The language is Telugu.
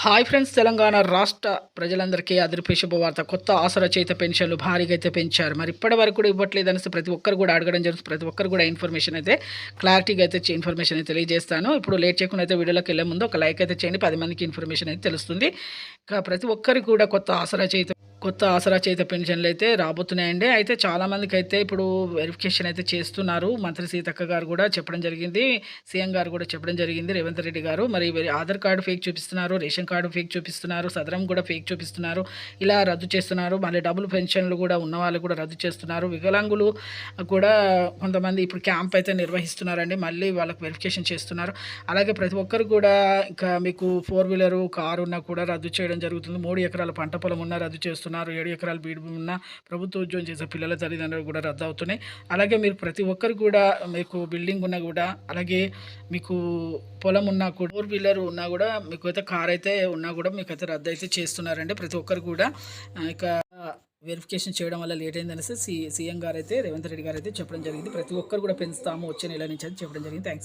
హాయ్ ఫ్రెండ్స్ తెలంగాణ రాష్ట్ర ప్రజలందరికీ అదిరిపే శుభవార్త. కొత్త ఆసరా పెన్షన్లు భారీగా అయితే పెంచారు. మరి ఇప్పటి వరకు కూడా ఇవ్వట్లేదు అనేసి ప్రతి ఒక్కరు కూడా అడగడం జరుగుతుంది. ప్రతి ఒక్కరు కూడా ఇన్ఫర్మేషన్ అయితే క్లారిటీగా అయితే ఇన్ఫర్మేషన్ అయితే తెలియజేస్తాను. ఇప్పుడు లేట్ చేయకుండా అయితే వీడియోలోకి వెళ్ళే ముందు ఒక లైక్ అయితే చేయండి. పది మందికి ఇన్ఫర్మేషన్ అయితే తెలుస్తుంది. ఇంకా ప్రతి ఒక్కరికి కూడా కొత్త ఆసరచయిత కొత్త ఆసరా చేత పెన్షన్లు అయితే రాబోతున్నాయండి. అయితే చాలా మందికి అయితే ఇప్పుడు వెరిఫికేషన్ అయితే చేస్తున్నారు. మంత్రి సీతక్క గారు కూడా చెప్పడం జరిగింది. సీఎం గారు కూడా చెప్పడం జరిగింది. రేవంత్ రెడ్డి గారు. మరి ఆధార్ కార్డు ఫేక్ చూపిస్తున్నారు. రేషన్ కార్డు ఫేక్ చూపిస్తున్నారు. సదరం కూడా ఫేక్ చూపిస్తున్నారు. ఇలా రద్దు చేస్తున్నారు. మళ్ళీ డబుల్ పెన్షన్లు కూడా ఉన్న వాళ్ళు కూడా రద్దు చేస్తున్నారు. వికలాంగులు కూడా కొంతమంది ఇప్పుడు క్యాంప్ అయితే నిర్వహిస్తున్నారండి. మళ్ళీ వాళ్ళకి వెరిఫికేషన్ చేస్తున్నారు. అలాగే ప్రతి ఒక్కరు కూడా ఇంకా మీకు ఫోర్ వీలరు కారు ఉన్నా కూడా రద్దు చేయడం జరుగుతుంది. మూడు ఎకరాల పంట పొలం ఉన్నా రద్దు చేస్తున్నారు. ఏడు ఎకరాల బీడు భూమి ఉన్నా ప్రభుత్వ ఉద్యోగం చేసే పిల్లల తల్లిదండ్రులు కూడా రద్దు అవుతున్నాయి. అలాగే మీరు ప్రతి ఒక్కరు కూడా మీకు బిల్డింగ్ ఉన్నా కూడా అలాగే మీకు పొలం ఉన్నా కూడా ఫోర్ వీలర్ ఉన్నా కూడా మీకు అయితే కార్ అయితే ఉన్నా కూడా మీకు అయితే రద్దు అయితే చేస్తున్నారండి. ప్రతి ఒక్కరు కూడా ఇక వెరిఫికేషన్ చేయడం వల్ల లేట్ అయింది అనేసి సీఎం గారు అయితే రేవంత్ రెడ్డి గారు అయితే చెప్పడం జరిగింది. ప్రతి ఒక్కరు కూడా పెంచుతాము వచ్చే నెల నుంచి అని చెప్పడం జరిగింది. థ్యాంక్స్